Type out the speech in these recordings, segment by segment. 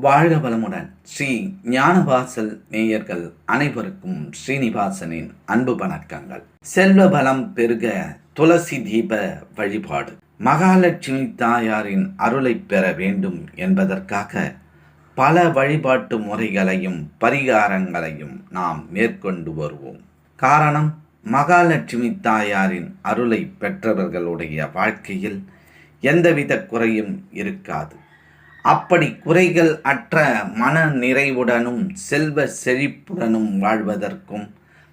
வாழ்க வளமுடன். ஸ்ரீ ஞானவாசல் நேயர்கள் அனைவருக்கும் ஸ்ரீனிவாசனின் அன்பு வணக்கங்கள். செல்வ பலம் பெருக துளசி தீப வழிபாடு. மகாலட்சுமி தாயாரின் அருளை பெற வேண்டும் என்பதற்காக பல வழிபாட்டு முறைகளையும் பரிகாரங்களையும் நாம் மேற்கொண்டு வருவோம். காரணம் மகாலட்சுமி தாயாரின் அருளை பெற்றவர்களுடைய வாழ்க்கையில் எந்தவித குறையும் இருக்காது. அப்படி குறைகள் அற்ற மன நிறைவுடனும் செல்வ செழிப்புடனும் வாழ்வதற்கும்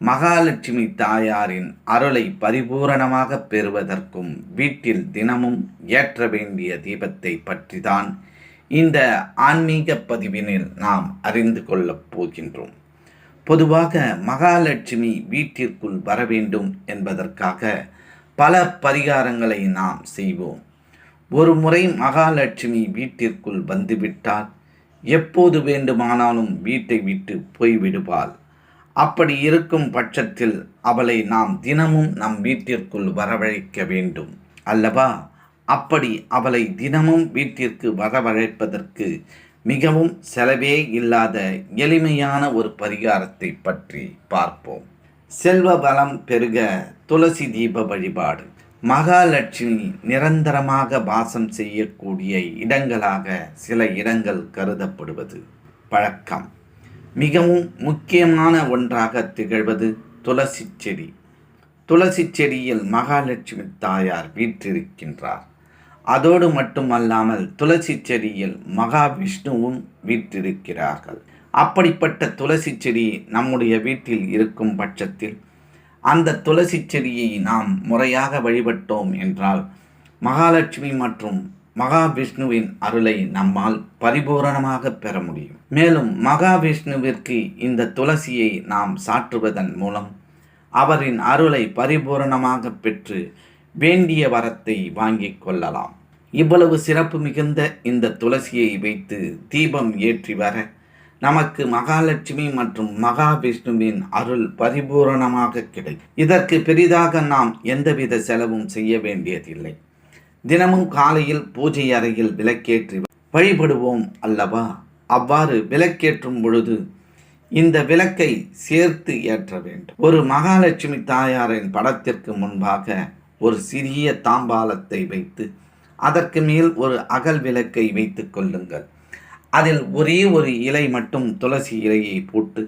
மகாலட்சுமி தாயாரின் அருளை பரிபூரணமாக பெறுவதற்கும் வீட்டில் தினமும் ஏற்ற வேண்டிய தீபத்தை பற்றிதான் இந்த ஆன்மீக பதிவினில் நாம் அறிந்து கொள்ளப் போகின்றோம். பொதுவாக மகாலட்சுமி வீட்டிற்குள் வர வேண்டும் என்பதற்காக பல பரிகாரங்களை நாம் செய்வோம். ஒரு முறை மகாலட்சுமி வீட்டிற்குள் வந்துவிட்டால் எப்போது வேண்டுமானாலும் வீட்டை விட்டு போய்விடுவாள் அப்படி இருக்கும் பட்சத்தில் அவளை நாம் தினமும் நம் வீட்டிற்குள் வரவழைக்க வேண்டும் அல்லவா? அப்படி அவளை தினமும் வீட்டிற்கு வரவழைப்பதற்கு மிகவும் செலவே இல்லாத எளிமையான ஒரு பரிகாரத்தை பற்றி பார்ப்போம். செல்வ பலம் பெருக துளசி தீப வழிபாடு. மகாலட்சுமி நிரந்தரமாக வாசம் செய்யக்கூடிய இடங்களாக சில இடங்கள் கருதப்படுவது. பழக்கம். மிகவும் முக்கியமான ஒன்றாக திகழ்வது துளசி செடி. துளசி செடியில் மகாலட்சுமி தாயார் வீற்றிருக்கின்றார். அதோடு மட்டுமல்லாமல் துளசி செடியில் மகாவிஷ்ணுவும் வீற்றிருக்கிறார்கள். அப்படிப்பட்ட துளசி செடி நம்முடைய வீட்டில் இருக்கும் பட்சத்தில் அந்த துளசி செடியை நாம் முறையாக வழிபட்டோம் என்றால் மகாலட்சுமி மற்றும் மகாவிஷ்ணுவின் அருளை நம்மால் பரிபூரணமாக பெற முடியும். மேலும் மகாவிஷ்ணுவிற்கு இந்த துளசியை நாம் சாற்றுவதன் மூலம் அவரின் அருளை பரிபூரணமாக பெற்று வேண்டிய வரத்தை வாங்கிக் கொள்ளலாம். இவ்வளவு சிறப்பு மிகுந்த இந்த துளசியை வைத்து தீபம் ஏற்றி வர நமக்கு மகாலட்சுமி மற்றும் மகாவிஷ்ணுவின் அருள் பரிபூரணமாக கிடைக்கும் இதற்கு பெரிதாக நாம் எந்தவித செலவும் செய்ய வேண்டியதில்லை. தினமும் காலையில் பூஜை அறையில் விளக்கேற்றி வழிபடுவோம் அல்லவா? அவ்வாறு விளக்கேற்றும் பொழுது இந்த விளக்கை சேர்த்து ஏற்ற வேண்டும். ஒரு மகாலட்சுமி தாயாரின் படத்திற்கு முன்பாக ஒரு சிறிய தாம்பாலத்தை வைத்து அதற்கு மேல் ஒரு அகல் விளக்கை வைத்து கொள்ளுங்கள். அதில் ஒரே ஒரு இலை மட்டும் துளசி இலையை போட்டு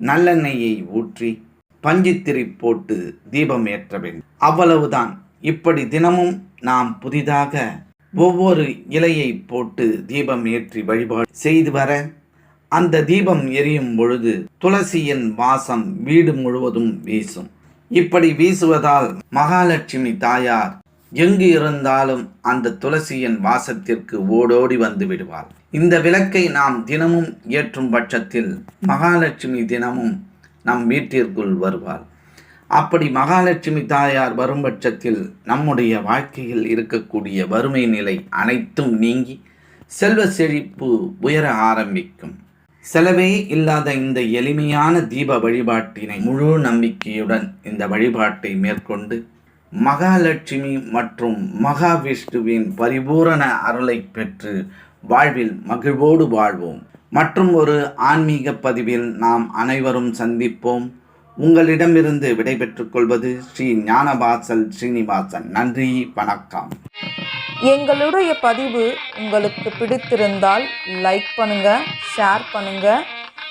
நல்லெண்ணெயை ஊற்றி பஞ்சித்திரி போட்டு தீபம் ஏற்ற வேண்டும். அவ்வளவுதான். இப்படி தினமும் நாம் புதிதாக ஒவ்வொரு இலையை போட்டு தீபம் ஏற்றி வழிபாடு செய்து வர அந்த தீபம் எரியும் பொழுது துளசியின் வாசம் வீடு முழுவதும் வீசும். இப்படி வீசுவதால் மகாலட்சுமி தாயார் எங்கு இருந்தாலும் அந்த துளசியின் வாசத்திற்கு ஓடோடி வந்து விடுவாள். இந்த விளக்கை நாம் தினமும் ஏற்றும் பட்சத்தில் மகாலட்சுமி தினமும் நம் வீட்டிற்குள் வருவாள். அப்படி மகாலட்சுமி தாயார் வரும் பட்சத்தில் நம்முடைய வாழ்க்கையில் இருக்கக்கூடிய வறுமை நிலை அனைத்தும் நீங்கி செல்வ செழிப்பு உயர ஆரம்பிக்கும். செலவே இல்லாத இந்த எளிமையான தீப வழிபாட்டினை முழு நம்பிக்கையுடன் இந்த வழிபாட்டை மேற்கொண்டு மகாலட்சுமி மற்றும் மகாவிஷ்ணுவின் பரிபூரண அருளை பெற்று வாழ்வில் மகிழ்வோடு வாழ்வோம். மற்றும் ஒரு ஆன்மீக பதிவில் நாம் அனைவரும் சந்திப்போம். உங்களிடமிருந்து விடைபெற்றுக் கொள்வது ஸ்ரீ ஞானவாசல் ஸ்ரீனிவாசன். நன்றி வணக்கம். எங்களுடைய பதிவு உங்களுக்கு பிடித்திருந்தால் லைக் பண்ணுங்க ஷேர் பண்ணுங்க.